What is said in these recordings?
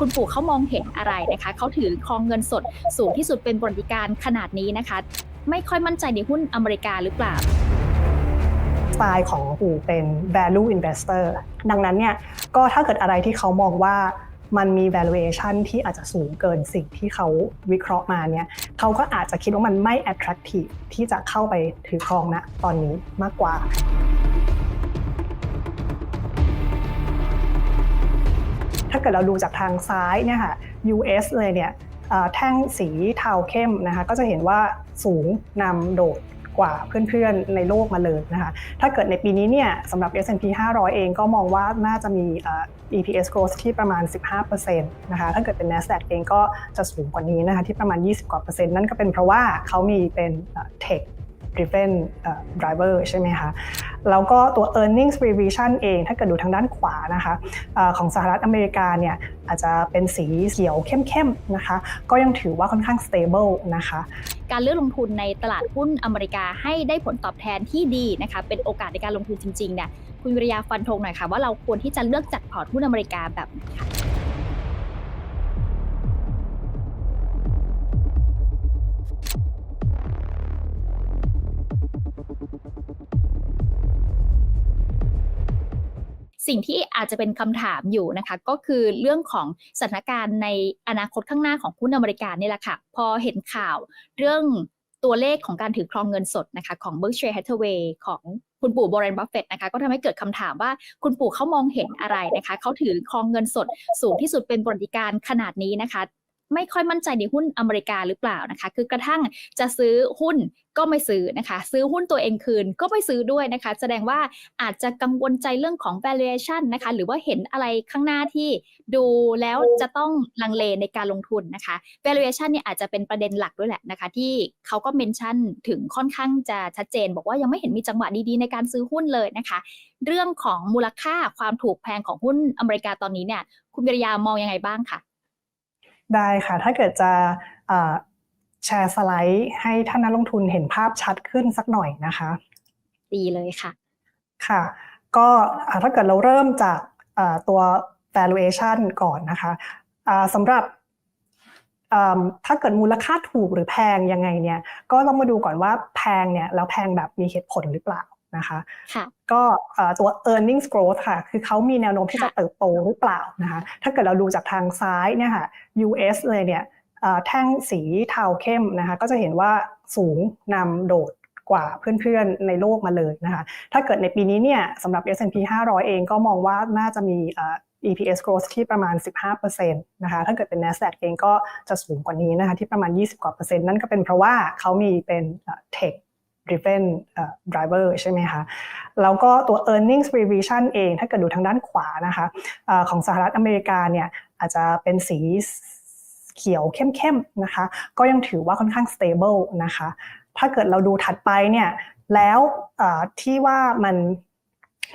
คุณปู่เขามองเห็นอะไรนะคะเขาถือครองเงินสดสูงที่สุดเป็นบริการขนาดนี้นะคะ ไม่ค่อยมั่นใจในหุ้นอเมริกาหรือเปล่าสไตล์ของปู่เป็น value investor ดังนั้นเนี่ยก็ถ้าเกิดอะไรที่เขามองว่ามันมี valuation ที่อาจจะสูงเกินสิ่งที่เขาวิเคราะห์มาเนี่ยเขาก็อาจจะคิดว่ามันไม่ attractive ที่จะเข้าไปถือครองนะตอนนี้มากกว่า ถ้าเกิดเราดูจากทางซ้ายเนี่ยค่ะ US เลยเนี่ยแท่งสีเทาเข้มนะคะก็จะเห็นว่าสูงนำโดดกว่าเพื่อนๆในโลกมาเลยนะคะ ถ้าเกิดในปีนี้เนี่ยสำหรับ S&P 500 เองก็มองว่าน่าจะมี EPS growth ที่ประมาณ 15%นะคะ ถ้าเกิดเป็น NASDAQ เองก็จะสูงกว่านี้นะคะที่ประมาณ 20 กว่าเปอร์เซ็นต์นั่นก็เป็นเพราะว่าเขามีเป็น tech driven driver ใช่ไหมคะ แล้วก็ตัว earnings revision เองถ้าเกิดดูทางด้านขวานะคะของสหรัฐอเมริกาเนี่ยอาจจะเป็นสีเขียวเข้มๆนะคะ ก็ยังถือว่าค่อนข้าง stable นะคะ การเลือกลงทุนในตลาดหุ้นอเมริกาให้ได้ผลตอบแทนที่ดีนะคะ เป็นโอกาสในการลงทุนจริงๆเนี่ยคุณวิริยาฟันธงหน่อยค่ะว่าเราควรที่จะเลือกจัดพอร์ตหุ้นอเมริกาแบบไหนคะ สิ่งที่อาจจะเป็นคำถามอยู่นะคะ ก็คือเรื่องของสถานการณ์ในอนาคตข้างหน้าของหุ้นอเมริกานี่แหละค่ะ พอเห็นข่าวเรื่องตัวเลขของการถือครองเงินสดนะคะของ Berkshire Hathaway ของคุณปู่บรอนบัฟเฟตนะคะก็ทำให้เกิดคำถามว่าคุณปู่เขามองเห็นอะไรนะคะเขาถือครองเงินสดสูงที่สุดเป็นบริการขนาดนี้นะคะ ไม่ค่อยมั่นใจในหุ้นอเมริกาหรือเปล่านะคะ คือกระทั่งจะซื้อหุ้นก็ไม่ซื้อนะคะ ซื้อหุ้นตัวเองคืนก็ไม่ซื้อด้วยนะคะ แสดงว่าอาจจะกังวลใจเรื่องของ valuation นะคะ หรือว่าเห็นอะไรข้างหน้าที่ดูแล้วจะต้องลังเลในการลงทุนนะคะ valuation เนี่ยอาจจะเป็นประเด็นหลักด้วยแหละนะคะ ที่เขาก็เมนชั่นถึงค่อนข้างจะชัดเจน บอกว่ายังไม่เห็นมีจังหวะดีๆในการซื้อหุ้นเลยนะคะ เรื่องของมูลค่าความถูกแพงของหุ้นอเมริกาตอนนี้เนี่ย คุณวิริยามองยังไงบ้างคะ ได้ค่ะ ถ้าเกิดจะเอ่อแชร์สไลด์ให้ท่านนักลงทุนเห็นภาพชัดขึ้นสักหน่อยนะคะ ดีเลยค่ะ ค่ะ ก็อ่าถ้าเกิดเราเริ่มจากอ่าตัว valuation ก่อนนะคะอ่าสำหรับอ่าถ้าเกิดมูลค่าถูกหรือแพงยังไงเนี่ย ก็ต้องมาดูก่อนว่าแพงเนี่ยแล้วแพงแบบมีเหตุผลหรือเปล่า นะคะค่ะก็เอ่อตัว earnings growth ค่ะ คือเขามีแนวโน้มที่จะค่ะเติบโตหรือเปล่านะคะ ถ้าเกิดเราดูจากทางซ้ายเนี่ยค่ะ US เลยเนี่ยเอ่อแท่งสีเทาเข้มนะคะ ก็จะเห็นว่าสูงนำโดดกว่าเพื่อนๆในโลกมาเลยนะคะ ถ้าเกิดในปีนี้เนี่ยสำหรับ S&P 500 เองก็มองว่าน่าจะมีเอ่อ EPS growth ที่ประมาณ 15%นะคะ ถ้าเกิดเป็น NASDAQ เองก็จะสูงกว่านี้นะคะ ที่ประมาณ 20กว่าเปอร์เซ็นต์นั่นก็เป็นเพราะว่าเขามีเป็นเอ่อ tech driven เอ่อ driver ใช่ไหมคะ แล้วก็ตัว earnings revision เอง ถ้าเกิดดูทางด้านขวานะคะของสหรัฐอเมริกาเนี่ยอาจจะเป็นสีเขียวเข้มๆนะคะ ก็ยังถือว่าค่อนข้าง stable นะคะ ถ้าเกิดเราดูถัดไปเนี่ยแล้วที่ว่ามัน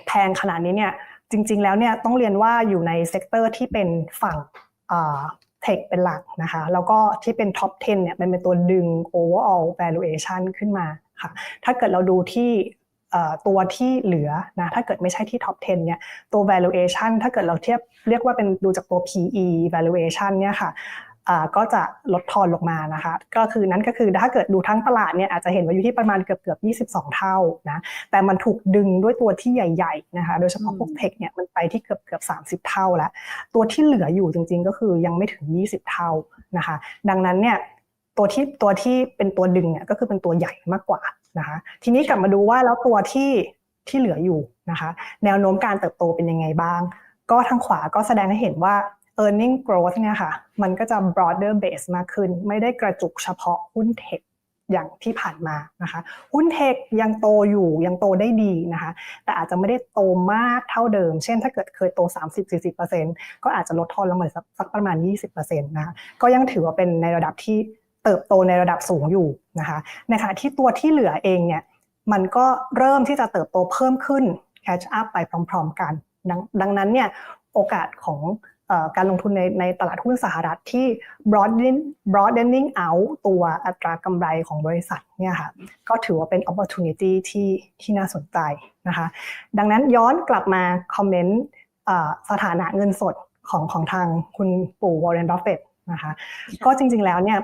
แพงขนาดนี้เนี่ยจริงๆแล้วเนี่ยต้องเรียนว่าอยู่ในเซกเตอร์ที่เป็นฝั่ง เทคเป็นหลักนะคะ แล้วก็ที่เป็นท็อป 10 เนี่ยมันเป็นตัวดึง overall valuation ขึ้นมาค่ะ ถ้าเกิดเราดูที่ตัวที่เหลือนะถ้าเกิดไม่ใช่ที่ top 10 เนี่ยตัว valuation ถ้าเกิดเราเทียบเรียกว่าเป็นดูจากตัว PE valuation เนี่ยค่ะ ก็จะลดทอนลงมานะคะ ก็คือนั้นก็คือถ้าเกิดดูทั้งตลาดเนี่ยอาจจะเห็นว่าอยู่ที่ประมาณเกือบเกือบ22 เท่านะแต่มันถูกดึงด้วยตัวที่ใหญ่ๆนะคะโดยเฉพาะพวกเทคเนี่ยมันไปที่เกือบเกือบ30 เท่าแล้ว ตัวที่เหลืออยู่จริง ๆ ก็คือยังไม่ถึง 20 เท่านะคะ ดังนั้นเนี่ยตัวที่ตัวที่เป็นตัวดึงเนี่ยก็คือเป็นตัวใหญ่มากกว่านะคะ ทีนี้กลับมาดูว่าแล้วตัวที่ที่เหลืออยู่นะคะ แนวโน้มการเติบโตเป็นยังไงบ้าง ก็ทางขวาก็แสดงให้เห็นว่า earning growth เนี่ยค่ะมันก็จะ broader base มากขึ้น ไม่ได้กระจุกเฉพาะหุ้นเทคอย่างที่ผ่านมานะคะ หุ้นเทคยังโตอยู่ยังโตได้ดีนะคะ แต่อาจจะไม่ได้โตมากเท่าเดิม เช่นถ้าเกิดเคยโต 30-40%ก็อาจจะลดทอนลงมาสักสักประมาณ 20%นะคะก็ยังถือว่าเป็นในระดับที่เติบโตในระดับสูงอยู่นะคะในขณะที่ตัวที่เหลือเองเนี่ยมันก็เริ่มที่จะเติบโตเพิ่มขึ้น catch up ไปพร้อม ๆ กันดังดังนั้นเนี่ยโอกาสของ การลงทุนในในตลาดหุ้นสหรัฐที่ broadening broadening out ตัวอัตรากำไรของบริษัทเนี่ยค่ะก็ถือว่าเป็น opportunity ที่ที่น่าสนใจนะคะดังนั้นย้อนกลับมาคอมเมนต์สถานะเงินสดของของทางคุณปู่วอร์เรนบัฟเฟตนะคะก็จริงๆแล้วเนี่ย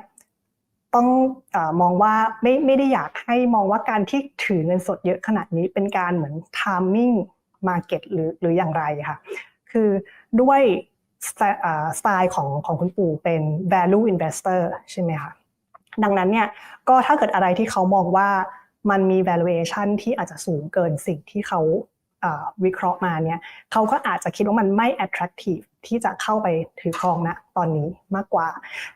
ต้องอมองว่าไม่ไม่ได้อยากให้มองว่าการที่ถือเงินสดเยอะขนาดนี้เป็นการเหมือน timing market หรือหรืออย่างไรค่ะคือด้วย สไตล์ของของคุณปู่เป็น value investor ใช่ไหมคะดังนั้นเนี่ยก็ถ้าเกิดอะไรที่เขามองว่ามันมี valuation ที่อาจจะสูงเกินสิ่งที่เขาวิเคราะห์มาเนี่ยเขาก็อาจจะคิดว่ามันไม่ attractive ที่จะเข้าไปถือครองนะตอนนี้มากกว่า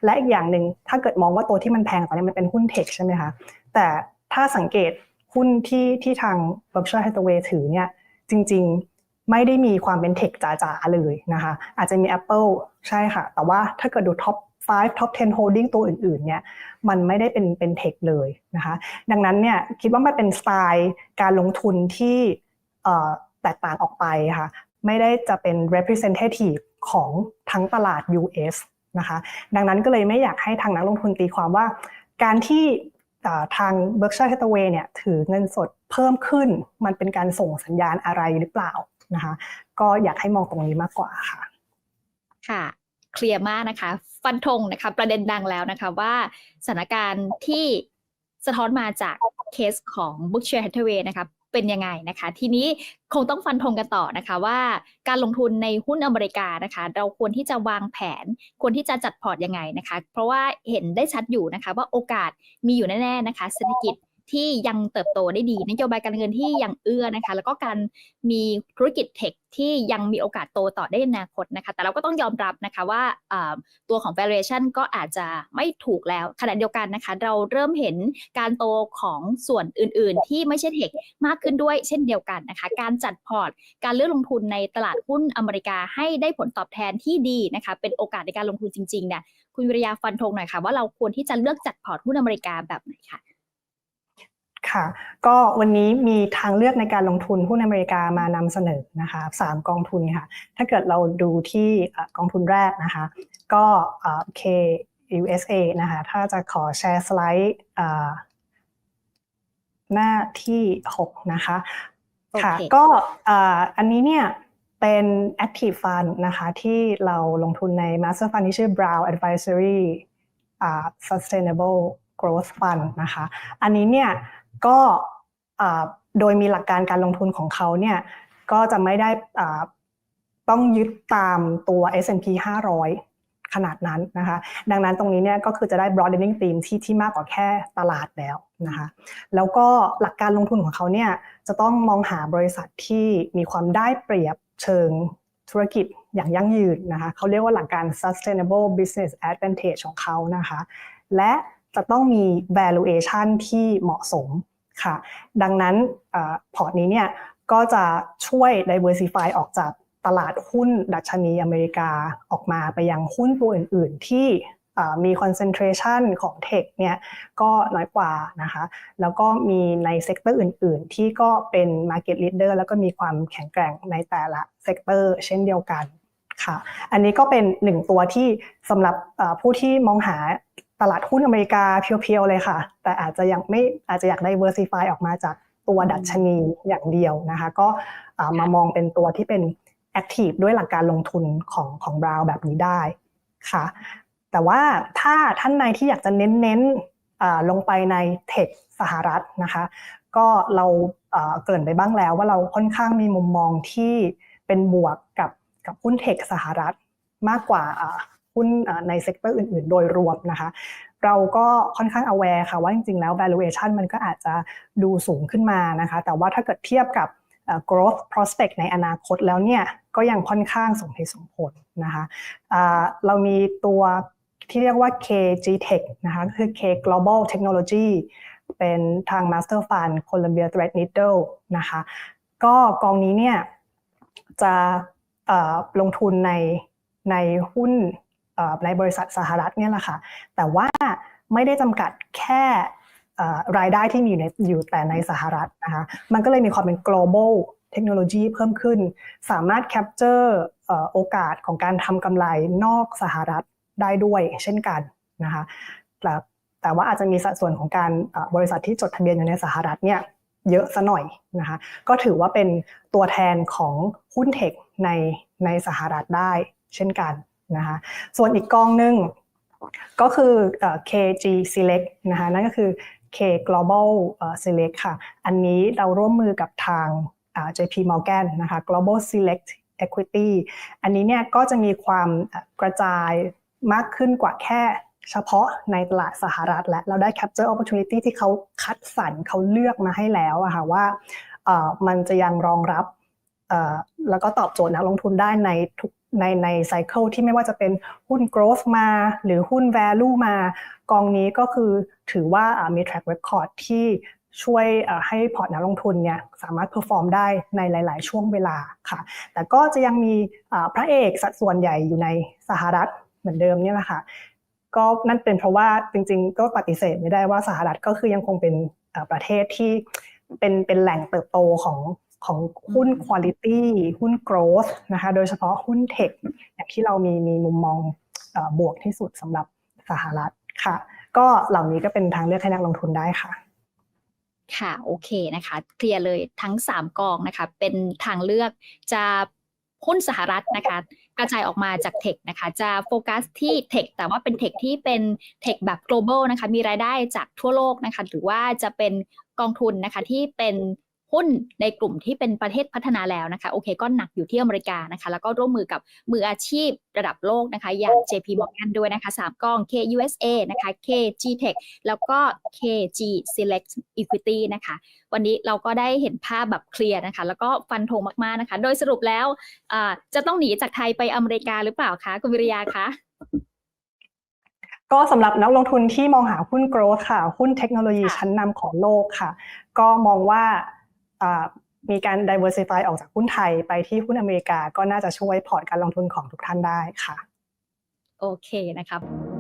และอีกอย่างหนึ่งถ้าเกิดมองว่าตัวที่มันแพงตอนนี้มันเป็นหุ้นเทคใช่ไหมคะแต่ถ้าสังเกตหุ้นที่ที่ทาง Berkshire Hathaway ถือเนี่ยจริง ๆ ไม่ได้มีความเป็นเทคจ๋าๆเลยนะคะ อาจจะมี Apple ใช่ค่ะ แต่ว่าถ้าเกิดดู top 5 top 10 holding ตัวอื่นๆ เนี่ย มันไม่ได้เป็นเป็นเทคเลยนะคะ ดังนั้นเนี่ยคิดว่ามันเป็นสไตล์การลงทุนที่แตกต่างออกไปค่ะ ไม่ได้จะเป็น representative ของทั้งตลาด US นะคะ ดังนั้นก็เลยไม่อยากให้ทางนักลงทุนตีความว่า การที่ทาง Berkshire Hathaway เนี่ยถือเงินสดเพิ่มขึ้น มันเป็นการส่งสัญญาณอะไรหรือเปล่า นะคะ ก็อยากให้มองตรงนี้มากกว่าค่ะ ค่ะเคลียร์มากนะคะ ฟันธงนะคะ ประเด็นดังแล้วนะคะว่าสถานการณ์ที่สะท้อนมาจากเคสของ Berkshire Hathaway นะคะเป็นยังไงนะคะ ทีนี้คงต้องฟันธงกันต่อนะคะว่าการลงทุนในหุ้นอเมริกานะคะ เราควรที่จะวางแผน ควรที่จะจัดพอร์ตยังไงนะคะ เพราะว่าเห็นได้ชัดอยู่นะคะ ว่าโอกาสมีอยู่แน่ๆนะคะเศรษฐกิจ ที่ยังเติบโตได้ดี นโยบายการเงินที่ยังเอื้อนะคะ แล้วก็การมีธุรกิจเทคที่ยังมีโอกาสโตต่อได้ในอนาคตนะคะ แต่เราก็ต้องยอมรับนะคะว่าตัวของ valuation ก็อาจจะไม่ถูกแล้วขณะเดียวกันนะคะ เราเริ่มเห็นการโตของส่วนอื่น ๆ ที่ไม่ใช่เทคมากขึ้นด้วยเช่นเดียวกันนะคะ การจัดพอร์ต การเลือกลงทุนในตลาดหุ้นอเมริกาให้ได้ผลตอบแทนที่ดีนะคะ เป็นโอกาสในการลงทุนจริง ๆ เนี่ย คุณวิริยาฟันธงหน่อยค่ะว่าเราควรที่จะเลือกจัดพอร์ตหุ้นอเมริกาแบบไหนค่ะ ค่ะ ก็วันนี้มีทางเลือกในการลงทุนหุ้นอเมริกามานำเสนอนะคะสามกองทุนค่ะ ถ้าเกิดเราดูที่เอ่อกองทุนแรกนะคะ ก็เอ่อ K USA นะคะ ถ้าจะขอแชร์สไลด์เอ่อหน้าที่ 6 นะคะ ค่ะโอเคก็เอ่ออันนี้เนี่ยเป็น active fund นะคะ ที่เราลงทุนใน master fund ที่ชื่อ Brown Advisory อ่า Sustainable Growth Fund นะคะ อันนี้เนี่ย ก็โดยมีหลักการการลงทุนของเขาเนี่ยก็จะไม่ได้ต้องยึดตามตัว S&P 500 ขนาดนั้นนะคะ ดังนั้นตรงนี้เนี่ยก็คือจะได้ broadening theme ที่ที่มากกว่าแค่ตลาดแล้วนะคะ แล้วก็หลักการลงทุนของเขาเนี่ยจะต้องมองหาบริษัทที่มีความได้เปรียบเชิงธุรกิจอย่างยั่งยืนนะคะเขาเรียกว่าหลักการ sustainable business advantage ของเขานะคะ และ จะต้องมี valuation ที่เหมาะสมค่ะ ดังนั้นพอร์ตนี้เนี่ยก็จะช่วย diversify ออกจากตลาดหุ้นดัชนีอเมริกาออกมาไปยังหุ้นตัวอื่น ๆ ที่มี concentration ของเทคเนี่ยก็น้อยกว่านะคะแล้วก็มีในเซกเตอร์อื่น ๆ ที่ก็เป็น market leader แล้วก็มีความแข็งแกร่งในแต่ละเซกเตอร์เช่นเดียวกันค่ะ อันนี้ก็เป็นหนึ่งตัวที่สำหรับผู้ที่มองหา ตลาดหุ้นอเมริกาเพียวๆเลยค่ะ แต่อาจจะยังไม่อาจจะอยาก diversify ออกมาจากตัวดัชนีอย่างเดียวนะคะ ก็เอ่อมามองเป็นตัวที่เป็น active ด้วยหลักการลงทุนของของบราวแบบนี้ได้ค่ะ แต่ว่าถ้าท่านใดที่อยากจะเน้นๆอ่าลงไปในเทคสหรัฐนะคะ ก็เราเอ่อเกริ่นไปบ้างแล้วว่าเราค่อนข้างมีมุมมองที่เป็นบวกกับกับหุ้นเทคสหรัฐมากกว่าอ่า หุ้นในเซกเตอร์อื่น ๆ โดยรวมนะคะเราก็ค่อนข้าง aware ค่ะว่าจริง ๆ แล้ว valuation มันก็อาจจะดูสูงขึ้นมานะคะแต่ว่าถ้าเกิดเทียบกับ growth prospect ในอนาคตแล้วเนี่ยก็ยังค่อนข้างสมเหตุสมผลนะคะเรามีตัวที่เรียกว่า KG Tech นะคะก็คือ K Global Technology เป็นทาง Master Fund Columbia Threadneedle นะคะก็กองนี้เนี่ยจะลงทุนในในหุ้น ในบริษัทสหรัฐเนี่ยแหละค่ะ แต่ว่าไม่ได้จำกัดแค่รายได้ที่มีอยู่ในอยู่แต่ในสหรัฐนะคะ มันก็เลยมีความเป็น global เทคโนโลยีเพิ่มขึ้น สามารถ capture เอ่อโอกาสของการทำกำไรนอกสหรัฐได้ด้วยเช่นกันนะคะแต่แต่ว่าอาจจะมีสัดส่วนของการบริษัทที่จดทะเบียนอยู่ในสหรัฐเนี่ยเยอะซะหน่อยนะคะก็ถือว่าเป็นตัวแทนของหุ้นเทคในในสหรัฐได้เช่นกัน นะคะส่วนอีกกองหนึ่งก็คือ KG Select นะคะนั่นก็คือ K Global Select ค่ะ อันนี้เราร่วมมือกับทาง JP Morgan นะคะ Global Select Equity อันนี้เนี่ยก็จะมีความกระจายมากขึ้นกว่าแค่เฉพาะในตลาดสหรัฐและเราได้ capture opportunity ที่เขาคัดสรรเขาเลือกมาให้แล้วอะค่ะว่ามันจะยังรองรับแล้วก็ตอบโจทย์นักลงทุนได้ในทุก ในในไซเคิลที่ไม่ว่าจะเป็นหุ้น growth มา หรือหุ้น value มา กองนี้ก็คือถือว่ามี track record ที่ช่วยให้พอร์ตนักลงทุนเนี่ยสามารถ perform ได้ในหลาย ๆ ช่วงเวลาค่ะ แต่ก็จะยังมีพระเอกสัดส่วนใหญ่อยู่ในสหรัฐเหมือนเดิมเนี่ยแหละค่ะก็นั่นเป็นเพราะว่าจริง ๆ ก็ปฏิเสธไม่ได้ว่าสหรัฐก็คือยังคงเป็นประเทศที่เป็นเป็นแหล่งเติบโตของ ของหุ้น quality หุ้น growth นะคะ โดยเฉพาะหุ้นเทคอย่างที่เรามีมีมุมมองเอ่อบวกที่สุดสำหรับสหรัฐค่ะ ก็เหล่านี้ก็เป็นทางเลือกให้นักลงทุนได้ค่ะค่ะโอเคนะคะเคลียร์เลยทั้ง 3 กองนะคะ เป็นทางเลือกจะหุ้นสหรัฐนะคะ กระจายออกมาจากเทคนะคะ จะโฟกัสที่เทคแต่ว่าเป็นเทคที่เป็นเทคแบบ global นะคะ มีรายได้จากทั่วโลกนะคะ หรือว่าจะเป็นกองทุนนะคะที่เป็น หุ้นในกลุ่มที่เป็นประเทศพัฒนาแล้วนะคะโอเคก็หนักอยู่ที่อเมริกานะคะ แล้วก็ร่วมมือกับมืออาชีพระดับโลกนะคะ อย่าง JP Morgan ด้วยนะคะสามกอง KUSA นะคะ KG Tech แล้วก็ KG Select Equity นะคะ วันนี้เราก็ได้เห็นภาพแบบเคลียร์นะคะ แล้วก็ฟันธงมากๆนะคะ โดยสรุปแล้วอ่าจะต้องหนีจากไทยไปอเมริกาหรือเปล่าคะคุณวิริยาคะก็สำหรับนักลงทุนที่มองหาหุ้น growth ค่ะ หุ้นเทคโนโลยีค่ะชั้นนำของโลกค่ะ ก็มองว่าอ่า มีการ diversify ออกจากหุ้นไทยไปที่หุ้นอเมริกาก็น่าจะช่วยพอร์ตการลงทุนของทุกท่านได้ค่ะ โอเคนะครับ